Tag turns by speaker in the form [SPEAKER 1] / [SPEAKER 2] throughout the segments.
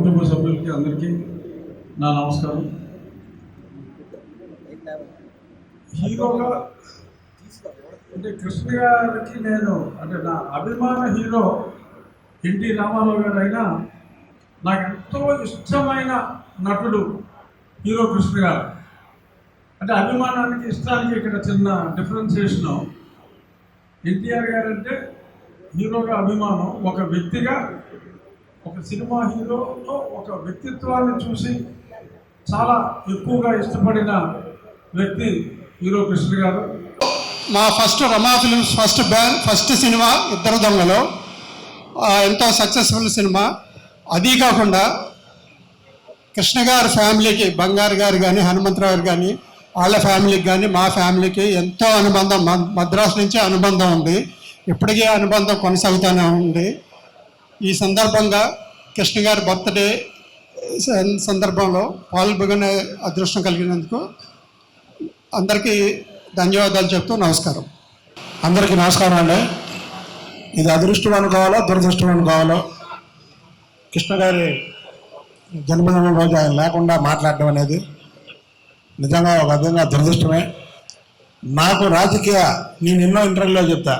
[SPEAKER 1] కుటుంబ సభ్యులకి అందరికీ నా నమస్కారం. హీరోగా అంటే కృష్ణ గారికి నేను అంటే నా అభిమాన హీరో ఎన్టీ రామారావు గారు అయినా నాకు ఎంతో ఇష్టమైన నటుడు హీరో కృష్ణ గారు. అంటే అభిమానానికి ఇష్టానికి ఇక్కడ చిన్న డిఫరెన్సియేషన్ ఎన్టీఆర్ గారు అంటే హీరోగా అభిమానం ఒక వ్యక్తిగా ఒక సినిమా హీరోలో ఒక వ్యక్తిత్వాన్ని చూసి చాలా ఎక్కువగా ఇష్టపడిన వ్యక్తి హీరో కృష్ణ గారు.
[SPEAKER 2] మా ఫస్ట్ రమా ఫిలిమ్స్ ఫస్ట్ బ్యాన్ ఫస్ట్ సినిమా ఇద్దరు దొంగలు. ఎంతో సక్సెస్ఫుల్ సినిమా. అది కాకుండా కృష్ణ గారి ఫ్యామిలీకి బంగారు గారు కానీ హనుమంతరావు గారు కానీ వాళ్ళ ఫ్యామిలీకి కానీ మా ఫ్యామిలీకి ఎంతో అనుబంధం. మద్రాసు నుంచి అనుబంధం ఉంది. ఇప్పటికీ అనుబంధం కొనసాగుతూనే ఉంది. ఈ సందర్భంగా కృష్ణ గారి బర్త్డే సందర్భంలో పాల్గొనే అదృష్టం కలిగినందుకు అందరికీ ధన్యవాదాలు చెప్తూ నమస్కారం.
[SPEAKER 3] అందరికీ నమస్కారం అండి. ఇది అదృష్టం అనుకోవాలో దురదృష్టం అనుకోవాలో కృష్ణ గారి జన్మదినం రోజు ఆయన లేకుండా మాట్లాడడం అనేది నిజంగా ఒక విధంగా దురదృష్టమే. నాకు రాజకీయ నేను ఎన్నో ఇంటర్వ్యూలో చెప్తా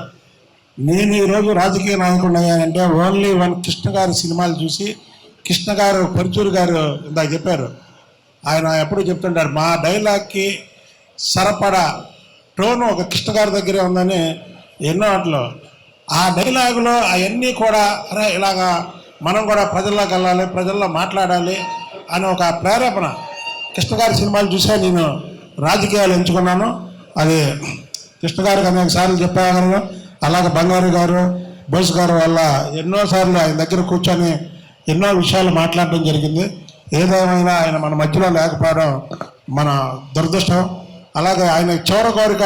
[SPEAKER 3] నేను ఈరోజు రాజకీయ నాయకుడు అయ్యానంటే ఓన్లీ వన్ కృష్ణ గారి సినిమాలు చూసి కృష్ణ గారు పరుచూరు గారు ఇందాక చెప్పారు. ఆయన ఎప్పుడు చెప్తుంటారు మా డైలాగ్కి సరపడా టోను ఒక కృష్ణ గారి దగ్గరే ఉందని ఎన్నో వాటిలో ఆ డైలాగులో అవన్నీ కూడా అరే ఇలాగా మనం కూడా ప్రజల్లోకి వెళ్ళాలి ప్రజల్లో మాట్లాడాలి అని ఒక ప్రేరేపణ కృష్ణ గారి సినిమాలు చూసే నేను రాజకీయాలు ఎంచుకున్నాను. అది కృష్ణ గారికి అనేక సార్లు చెప్పాను అలాగే బంగారు గారు బోస్ గారు వల్ల ఎన్నోసార్లు ఆయన దగ్గర కూర్చొని ఎన్నో విషయాలు మాట్లాడడం జరిగింది. ఏదేమైనా ఆయన మన మధ్యలో లేకపోవడం మన దురదృష్టం. అలాగే ఆయన చివర కోరిక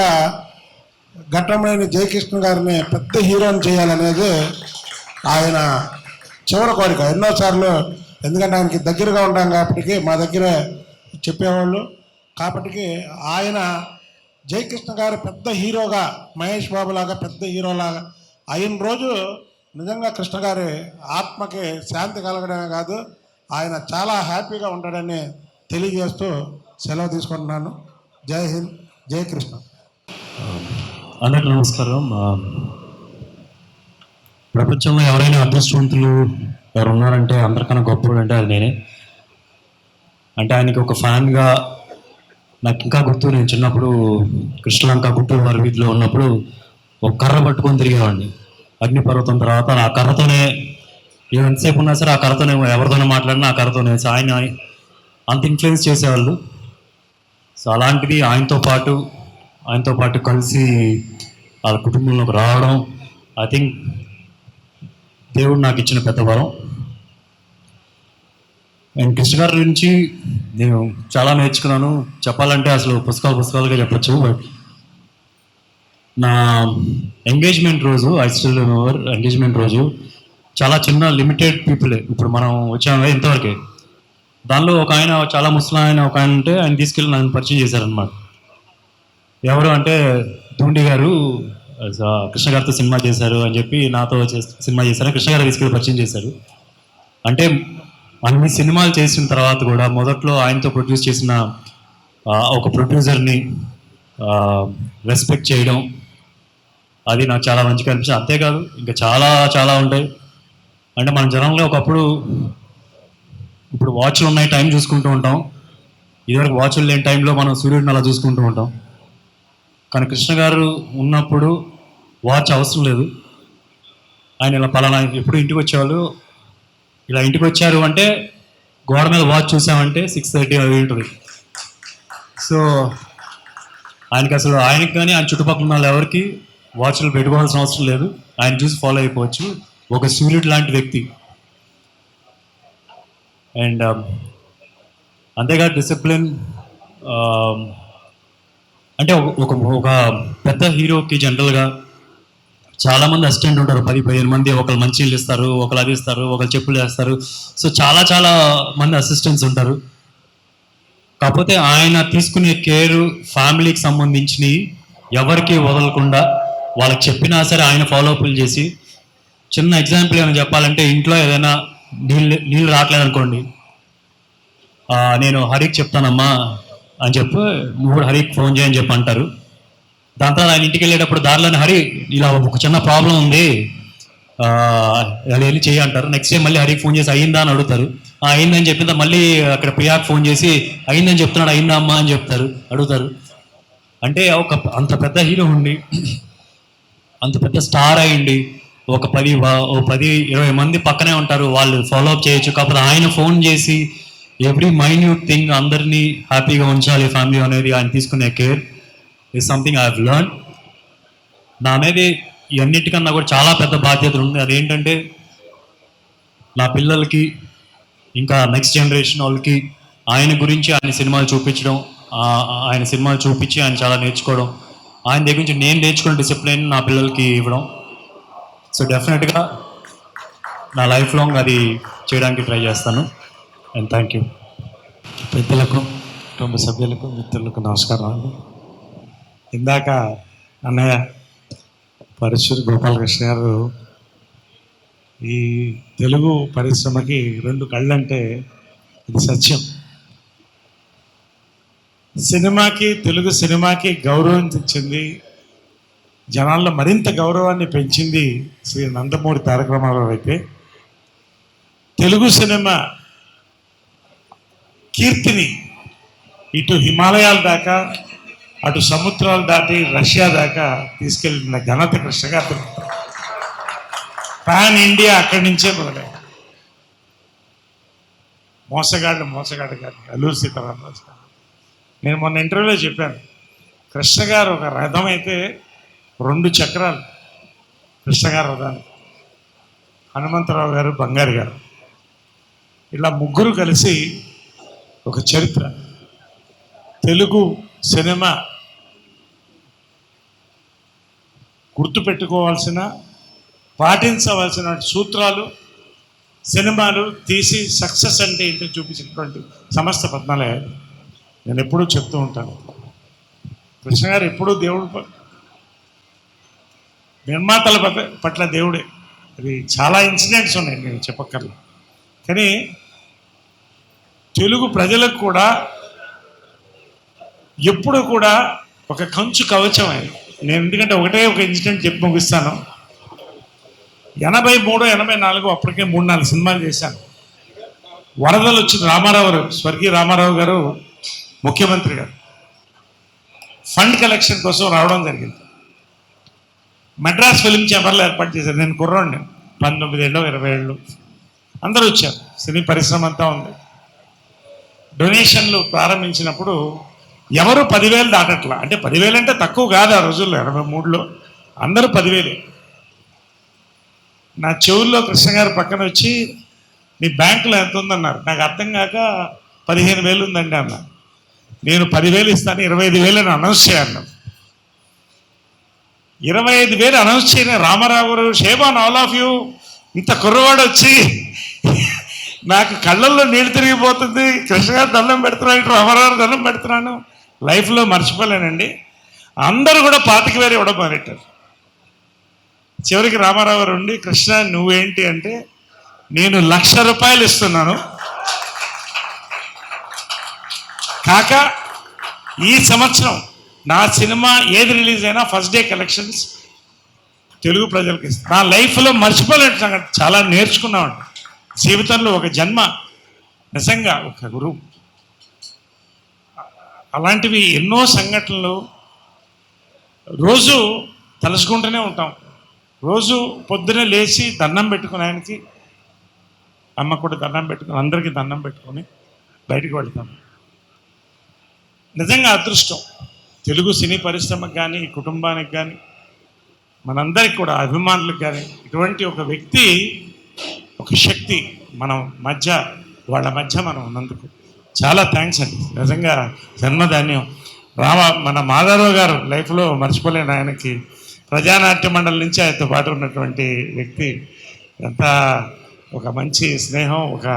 [SPEAKER 3] ఘట్టమైన జయకృష్ణ గారిని పెద్ద హీరోని చేయాలనేది ఆయన చివరి కోరిక. ఎన్నోసార్లు ఎందుకంటే ఆయనకి దగ్గరగా ఉంటాం కాబట్టి మా దగ్గర చెప్పేవాళ్ళు. కాబట్టి ఆయన జయకృష్ణ గారు పెద్ద హీరోగా మహేష్ బాబు లాగా పెద్ద హీరోలాగా అయిన రోజు నిజంగా కృష్ణ గారి ఆత్మకి శాంతి కలగడమే కాదు ఆయన చాలా హ్యాపీగా ఉంటాడని తెలియజేస్తూ సెలవు తీసుకుంటున్నాను. జై హింద్ జై కృష్ణ.
[SPEAKER 4] అందరికీ నమస్కారం. ప్రపంచంలో ఎవరైనా అదృష్టవంతులు ఎవరు ఉన్నారంటే అందరికన్నా గొప్పవాడు అంటే అది నేనే. అంటే ఆయనకి ఒక ఫ్యాన్గా నాకు ఇంకా గుర్తు నేను చిన్నప్పుడు కృష్ణలంక గుట్టూరు వారి వీధిలో ఉన్నప్పుడు ఒక కర్ర పట్టుకొని తిరిగేవాడిని. అగ్నిపర్వతం తర్వాత ఆ కర్రతోనే ఎంతసేపు ఉన్నా సరే ఆ కర్రతోనే ఎవరితోనే మాట్లాడినా ఆ కర్రతోనే. ఆయన అంత ఇన్ఫ్లుయెన్స్ చేసేవాళ్ళు. సో అలాంటిది ఆయనతో పాటు ఆయనతో పాటు కలిసి వాళ్ళ కుటుంబంలోకి రావడం ఐ థింక్ దేవుడు నాకు ఇచ్చిన పెద్ద వరం. నేను కృష్ణ గారి గురించి నేను చాలా నేర్చుకున్నాను. చెప్పాలంటే అసలు పుస్తకాలు పుస్తకాలుగా చెప్పచ్చు బట్ నా ఎంగేజ్మెంట్ రోజు ఐ స్టిల్ రిమెంబర్ ఎంగేజ్మెంట్ రోజు చాలా చిన్న లిమిటెడ్ పీపులే. ఇప్పుడు మనం వచ్చాము ఇంతవరకే. దానిలో ఒక ఆయన చాలా ముసలి ఆయన ఒక ఆయన ఉంటే ఆయన తీసుకెళ్ళి నన్ను పరిచయం చేశారనమాట ఎవరు అంటే ధోండి గారు కృష్ణ గారితో సినిమా చేశారు అని చెప్పి నాతో సినిమా చేశారు. కృష్ణ గారు తీసుకెళ్ళి పరిచయం చేశారు. అంటే అన్ని సినిమాలు చేసిన తర్వాత కూడా మొదట్లో ఆయనతో ప్రొడ్యూస్ చేసిన ఒక ప్రొడ్యూసర్ని రెస్పెక్ట్ చేయడం అది నాకు చాలా మంచిగా అనిపించింది. అంతేకాదు ఇంకా చాలా చాలా ఉంటాయి. అంటే మన జనంలో ఒకప్పుడు ఇప్పుడు వాచ్లు ఉన్నాయి టైం చూసుకుంటూ ఉంటాం. ఇదివరకు వాచ్లు లేని టైంలో మనం సూర్యుడిని అలా చూసుకుంటూ ఉంటాం. కానీ కృష్ణ గారు ఉన్నప్పుడు వాచ్ అవసరం లేదు. ఆయన ఇలా పలానా ఎప్పుడు ఇంటికి వచ్చేవాళ్ళు ఇలా ఇంటికి వచ్చారు అంటే గోడ మీద వాచ్ చూసామంటే సిక్స్ థర్టీ అవి ఉంటుంది. సో ఆయనకి అసలు ఆయనకి కానీ ఆయన చుట్టుపక్కల ఉన్న వాళ్ళు ఎవరికి వాచ్లు పెట్టుకోవాల్సిన అవసరం లేదు. ఆయన చూసి ఫాలో అయిపోవచ్చు. ఒక సూర్యుడు లాంటి వ్యక్తి. అండ్ um, అంతేకాదు డిసిప్లిన్ um, అంటే ఒక- ఒక పెద్ద హీరోకి జనరల్గా చాలా మంది అసిస్టెంట్ ఉంటారు. పది పదిహేను మంది ఒకరు మంచిలు ఇస్తారు ఒకరు అది ఇస్తారు ఒకరు చెప్పులు వేస్తారు. సో చాలా చాలా మంది అసిస్టెంట్స్ ఉంటారు. కాకపోతే ఆయన తీసుకునే కేర్ ఫ్యామిలీకి సంబంధించినవి ఎవరికి వదలకుండా వాళ్ళకి చెప్పినా సరే ఆయన ఫాలోఅప్లు చేసి చిన్న ఎగ్జాంపుల్ ఏమైనా చెప్పాలంటే ఇంట్లో ఏదైనా నీళ్ళు నీళ్ళు రావట్లేదు అనుకోండి నేను హరికి చెప్తానమ్మా అని చెప్పి మూడు హరికి ఫోన్ చేయని చెప్పి అంటారు. దాని తర్వాత ఆయన ఇంటికి వెళ్ళేటప్పుడు దారిలోనే హరి ఇలా ఒక చిన్న ప్రాబ్లం ఉంది. అది వెళ్ళి చేయి అంటారు. నెక్స్ట్ డే మళ్ళీ హరికి ఫోన్ చేసి అయిందా? అని అడుగుతారు. అయిందని చెప్పిన మళ్ళీ అక్కడ ప్రియాకి ఫోన్ చేసి అయిందని చెప్తున్నాడు అయిందా అమ్మా? అని చెప్తారు. అడుగుతారు. అంటే ఒక అంత పెద్ద హీరో ఉండి అంత పెద్ద స్టార్ అయ్యండి ఒక పది ఓ పది ఇరవై మంది పక్కనే ఉంటారు. వాళ్ళు ఫాలో అప్ చేయొచ్చు. కాకపోతే ఆయన ఫోన్ చేసి ఎవ్రీ మైన్యూట్ థింగ్ అందరినీ హ్యాపీగా ఉంచాలి ఫ్యామిలీ అనేది ఆయన తీసుకునే care. Is something I learn నా మీద ఇవన్నిటికన్నా కూడా చాలా పెద్ద బాధ్యతలు ఉంది. అదేంటంటే నా పిల్లలకి ఇంకా నెక్స్ట్ జనరేషన్ వాళ్ళకి ఆయన గురించి ఆయన సినిమాలు చూపించడం ఆయన సినిమాలు చూపించి ఆయన చాలా నేర్చుకోవడం ఆయన దగ్గర నుంచి నేను నేర్చుకున్న డిసిప్లిన్ నా పిల్లలకి ఇవ్వడం. సో డెఫినెట్గా నా లైఫ్ లాంగ్ అది చేయడానికి ట్రై చేస్తాను. అండ్ థ్యాంక్ యూ
[SPEAKER 5] పెద్దలకు కుటుంబ సభ్యులకు మిత్రులకు నమస్కారం అండి. ఇందాక అన్నయ్య పరశురు గోపాలకృష్ణ గారు ఈ తెలుగు పరిశ్రమకి రెండు కళ్ళంటే ఇది సత్యం. సినిమాకి తెలుగు సినిమాకి గౌరవం తెచ్చింది జనాల్లో మరింత గౌరవాన్ని పెంచింది శ్రీ నందమూరి తారక రామారావు అయితే. తెలుగు సినిమా కీర్తిని ఇటు హిమాలయాల దాకా అటు సముద్రాలు దాటి రష్యా దాకా తీసుకెళ్ళిన ఘనత కృష్ణ గారు పాన్ ఇండియా అక్కడి నుంచే మొదలై మోసగాళ్ళు మోసగాడు గారు అల్లూరు సీతారామరాజు గారు. నేను మొన్న ఇంటర్వ్యూలో చెప్పాను కృష్ణ గారు ఒక రథం అయితే రెండు చక్రాలు కృష్ణ గారు రథానికి. హనుమంతరావు గారు బంగారు గారు. ఇలా ముగ్గురు కలిసి ఒక చరిత్ర. తెలుగు సినిమా గుర్తుపెట్టుకోవాల్సిన పాటించవలసిన సూత్రాలు సినిమాలు తీసి సక్సెస్ అంటే ఏంటో చూపించినటువంటి సమస్త పద్మాలయాలు నేను ఎప్పుడూ చెప్తూ ఉంటాను. కృష్ణ గారు ఎప్పుడూ దేవుడు నిర్మాతల పట్ల- పట్ల దేవుడే. అది చాలా ఇన్సిడెంట్స్ ఉన్నాయి నేను చెప్పక్కర్లేదు కానీ తెలుగు ప్రజలకు కూడా ఎప్పుడు కూడా ఒక కంచు కవచం అయింది నేను ఎందుకంటే ఒకటే ఒక ఇన్సిడెంట్ చెప్పి ముగిస్తాను. ఎనభై మూడు ఎనభై నాలుగు అప్పటికే మూడు నాలుగు సినిమాలు చేశాను. వరదలు వచ్చింది రామారావు గారు స్వర్గీయ రామారావు గారు ముఖ్యమంత్రి గారు. ఫండ్ కలెక్షన్ కోసం రావడం జరిగింది. మెడ్రాస్ ఫిలిం ఛాంబర్లో ఏర్పాటు చేశారు. నేను కుర్రోండి పంతొమ్మిది ఏళ్ళు ఇరవై ఏళ్ళు అందరూ వచ్చారు. సినీ పరిశ్రమ అంతా ఉంది. డొనేషన్లు ప్రారంభించినప్పుడు ఎవరు పదివేలు దాటట్లా? అంటే పదివేలు అంటే తక్కువ కాదు ఆ రోజుల్లో ఎనభై మూడులో. అందరూ పదివేలే. నా చెవుల్లో కృష్ణ గారు పక్కన వచ్చి మీ బ్యాంకులో ఎంత ఉందన్నారు నాకు అర్థం కాక పదిహేను వేలు ఉందండి అన్న నేను పదివేలు ఇస్తాను ఇరవై ఐదు వేలు అని అనౌన్స్ చేయను. ఇరవై ఐదు వేలు అనౌన్స్ చేయని. రామారావు గారు షేబాన్ ఆల్ ఆఫ్ యూ. ఇంత కుర్రవాడు వచ్చి నాకు కళ్ళల్లో నీళ్ళు తిరిగిపోతుంది. కృష్ణగారు దండం పెడుతున్నాను ఇటు రామారావు దండం పెడుతున్నాను లైఫ్లో మర్చిపోలేనండి. అందరూ కూడా పాతికి వేలు ఇవ్వడం మొదలెట్టారు చివరికి రామారావు ఉండి కృష్ణ నువ్వేంటి అంటే నేను లక్ష రూపాయలు ఇస్తున్నాను. కాక ఈ సంవత్సరం నా సినిమా ఏది రిలీజ్ అయినా ఫస్ట్ డే కలెక్షన్స్ తెలుగు ప్రజలకు ఇస్తాను నా లైఫ్లో మర్చిపోలేని సంగతి చాలా నేర్చుకున్నామండి. జీవితంలో ఒక జన్మ నిజంగా ఒక గురువు. అలాంటివి ఎన్నో సంఘటనలు రోజు తలుచుకుంటూనే ఉంటాం. రోజు పొద్దునే లేచి దండం పెట్టుకుని ఆయనకి అమ్మ కూడా దండం పెట్టుకుని అందరికీ దండం పెట్టుకొని బయటకు వెళ్తాం. నిజంగా అదృష్టం. తెలుగు సినీ పరిశ్రమకు కానీ కుటుంబానికి కానీ మనందరికి కూడా అభిమానులకు కానీ ఇటువంటి ఒక వ్యక్తి ఒక శక్తి మనం మధ్య వాళ్ళ మధ్య మనం ఉన్నందుకు. చాలా థ్యాంక్స్ అండి. నిజంగా జన్మధాన్యం. రామ మన మాధవరావు గారు లైఫ్లో మర్చిపోలేని ఆయనకి ప్రజానాట్య మండలి నుంచి ఆయనతో పాటు ఉన్నటువంటి వ్యక్తి. ఎంత ఒక మంచి స్నేహం ఒక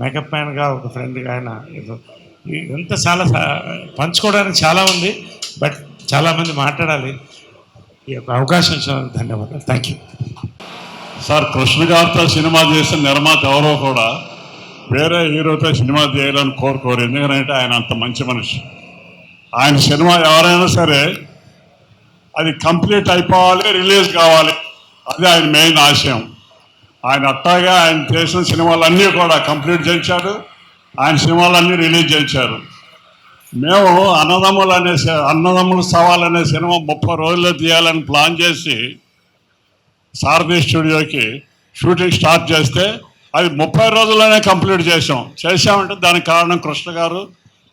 [SPEAKER 5] మేకప్ మ్యాన్గా ఒక ఫ్రెండ్గా ఆయన ఏదో. ఎంత చాలా పంచుకోవడానికి చాలా ఉంది బట్ చాలామంది మాట్లాడాలి. ఈ యొక్క అవకాశం ఇచ్చినందుకు ధన్యవాదాలు. థ్యాంక్ యూ
[SPEAKER 6] సార్ కృష్ణ గారితో సినిమా చేసిన నిర్మాత ఎవరో కూడా వేరే హీరోతో సినిమా చేయాలని కోరుకోరు. ఎందుకంటే ఆయన అంత మంచి మనిషి. ఆయన సినిమా ఎవరైనా సరే అది కంప్లీట్ అయిపోవాలి రిలీజ్ కావాలి. అది ఆయన మెయిన్ ఆశయం. ఆయన అట్టాగా ఆయన చేసిన సినిమాలన్నీ కూడా కంప్లీట్ చేయించాడు. ఆయన సినిమాలన్నీ రిలీజ్ చేయించారు. మేము అన్నదమ్ములు అనే అన్నదమ్ములు సవాల్ అనే సినిమా ముప్పై రోజుల్లో తీయాలని ప్లాన్ చేసి సారథి స్టూడియోకి షూటింగ్ స్టార్ట్ చేస్తే అది ముప్పై రోజుల్లోనే కంప్లీట్ చేసాం చేసామంటే దానికి కారణం కృష్ణ గారు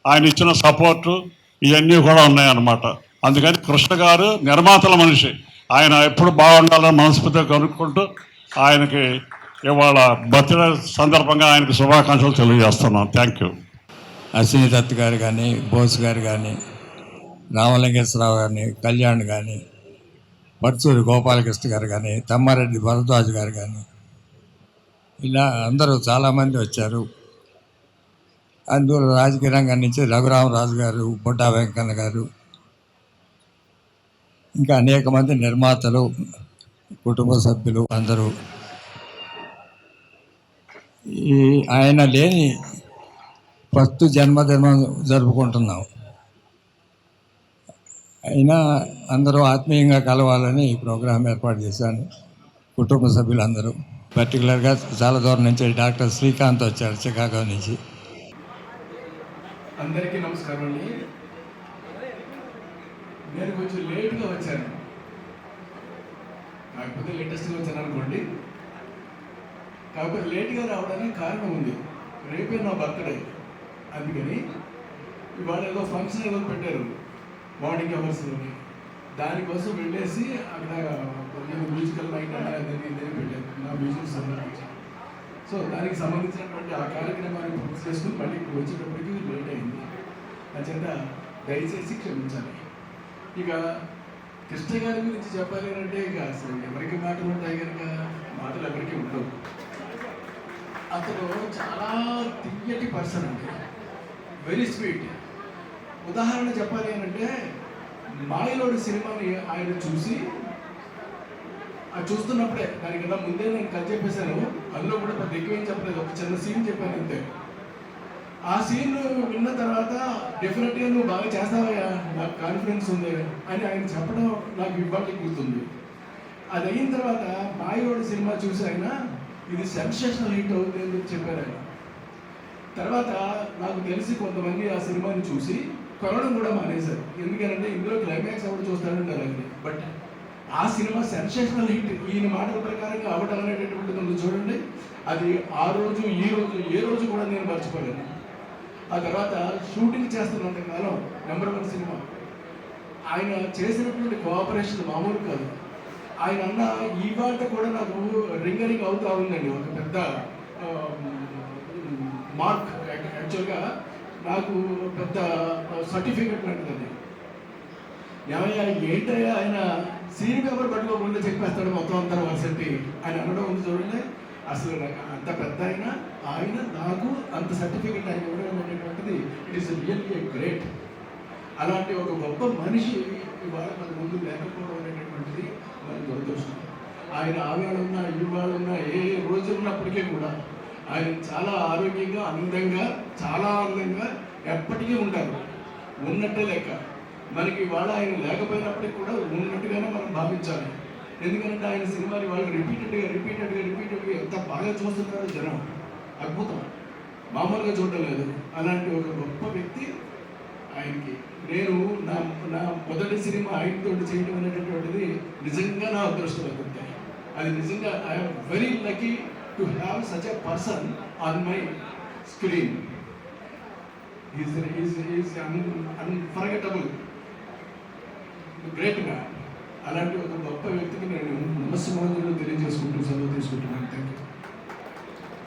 [SPEAKER 6] ఆయన ఇచ్చిన సపోర్టు ఇవన్నీ కూడా ఉన్నాయన్నమాట. అందుకని కృష్ణ గారు నిర్మాతల మనిషి. ఆయన ఎప్పుడు బాగుండాలని మనస్ఫూర్తిగా కనుక్కుంటూ ఆయనకి ఇవాళ బర్త్డే సందర్భంగా ఆయనకి శుభాకాంక్షలు తెలియజేస్తున్నాం. థ్యాంక్ యూ
[SPEAKER 7] అశ్విని దత్ గారు కానీ బోస్ గారు కానీ రామలింగేశ్వరరావు గారిని కళ్యాణ్ కానీ పర్చూరి గోపాలకృష్ణ గారు కానీ తమ్మారెడ్డి భరద్వాజ్ గారు కానీ ఇలా అందరూ చాలామంది వచ్చారు. అందులో రాజకీయ రంగం నుంచి రఘురామరాజు గారు బొడ్డా వెంకన్న గారు ఇంకా అనేక మంది నిర్మాతలు కుటుంబ సభ్యులు అందరూ. ఈ ఆయన లేని ఫస్ట్ జన్మదినం జరుపుకుంటున్నాం. అయినా అందరూ ఆత్మీయంగా కలవాలని ఈ ప్రోగ్రాం ఏర్పాటు చేశాను. కుటుంబ సభ్యులందరూ. పర్టికులర్గా చాలా దూరం నుంచి డాక్టర్ శ్రీకాంత్ వచ్చారు చికాగో నుంచి.
[SPEAKER 8] అందరికీ నమస్కారం అండి. నేను కొంచెం లేట్గా వచ్చాను. కాకపోతే లేటెస్ట్గా వచ్చాను అనుకోండి. కాకపోతే లేట్గా రావడానికి కారణం ఉంది. రేపే నా బర్త్డే. అందుకని ఇవాళ ఏదో ఫంక్షన్ ఏదో పెట్టారు. మార్నింగ్ అవర్స్లోని. దానికోసం వెళ్ళేసి అక్కడ ఏదో మ్యూజికల్ నైట్ అంటే అదే పెట్టారు. నా మ్యూజిక్ సంబంధించి. సో దానికి సంబంధించినటువంటి ఆ కార్యక్రమాన్ని పూర్తి చేసుకుని మళ్ళీ ఇప్పుడు వచ్చేటప్పటికి లేట్ అయింది. అంచేత దయచేసి క్షమించాలి. ఇక కృష్ణ గారి గురించి చెప్పాలి అంటే ఇక అసలు ఎవరికి మాటలు ఉంటాయి కనుక మాటలు ఎవరికి ఉండవు. అతను చాలా తియ్యటి పర్సన్ అండి. వెరీ స్వీట్ ఉదాహరణ చెప్పాలి అని అంటే మాయలోడి సినిమాని ఆయన చూసి చూస్తున్నప్పుడే దానికన్నా ముందే నేను కట్ చెప్పేశాను. అందులో కూడా పెద్ద ఎక్కువ ఏం చెప్పలేదు. ఒక చిన్న సీన్ చెప్పాను అంతే. ఆ సీన్ విన్న తర్వాత డెఫినెట్గా నువ్వు బాగా చేస్తావయ్యా. నాకు కాన్ఫిడెన్స్ ఉంది అని ఆయన చెప్పడం నాకు ఇవ్వాలి గుర్తుంది. అది అయిన తర్వాత బాయోడి సినిమా చూసి ఆయన ఇది సెన్సేషనల్ హిట్ అవుతుంది అని చెప్పారు ఆయన. తర్వాత నాకు తెలిసి కొంతమంది ఆ సినిమాని చూసి కొనడం కూడా మానేశారు. ఎందుకంటే ఇందులో క్లైమాక్స్ ఎవరు చూస్తారంటారు బట్ ఆ సినిమా సెన్సేషనల్ హిట్. ఈయన మాటల ప్రకారంగా అవడం అనేటటువంటిది ఉంది చూడండి. అది ఆ రోజు ఈ రోజు ఏ రోజు కూడా నేను మర్చిపోలేను. ఆ తర్వాత షూటింగ్ చేస్తున్నంత కాలం నెంబర్ వన్ సినిమా. ఆయన చేసినటువంటి కోఆపరేషన్ మామూలు కాదు. ఆయన అన్న ఈ మాట కూడా నాకు రింగరింగ్ అవుతా ఉందండి. ఒక పెద్ద మార్క్. యాక్చువల్గా నాకు పెద్ద సర్టిఫికెట్ లాంటిది ఏమయ్యా ఏంటయ్యా ఆయన సీన్ పేపర్ పట్టుకోకుండా చెప్పేస్తాడు మొత్తం అంతా వసతి ఆయన అనడం ఉంది చూడండి. అసలు అంత పెద్ద అయినా ఆయన నాకు అంత సర్టిఫికెట్ ఆయన ఇవ్వడం అనేటువంటిది ఇట్ ఈస్ రియల్లీ గ్రేట్ అలాంటి ఒక గొప్ప మనిషి ఇవాళ మన ముందు లేకపోవడం అనేటటువంటిది మన దురదృష్టం. ఆయన ఆవేళ ఉన్నా ఏ రోజు ఉన్నప్పటికీ కూడా ఆయన చాలా ఆరోగ్యంగా అందంగా చాలా అందంగా ఎప్పటికీ ఉంటారు. ఉన్నట్టే లెక్క. మనకి ఇవాళ ఆయన లేకపోయినప్పటికీ కూడా ఉన్నట్టుగానే మనం భావించాలి. ఎందుకంటే ఆయన సినిమాని వాళ్ళు రిపీటెడ్గా రిపీటెడ్గా రిపీటెడ్గా ఎంత బాగా చూస్తున్నారో జనం. అద్భుతం. మామూలుగా చూడడం లేదు. అలాంటి ఒక గొప్ప వ్యక్తి ఆయనకి. నేను నా నా మొదటి సినిమా ఆయనతో చేయడం అనేటటువంటిది నిజంగా నా అదృష్టం అవుతుంది అది నిజంగా I'm very lucky to have such a person on my screen. Is is is unforgettable గ్రేట్గా అలాంటి ఒక గొప్ప వ్యక్తికి నేను నమస్సు మోదీలో తెలియజేసుకుంటూ చదువు తీసుకుంటున్నాను. Thank you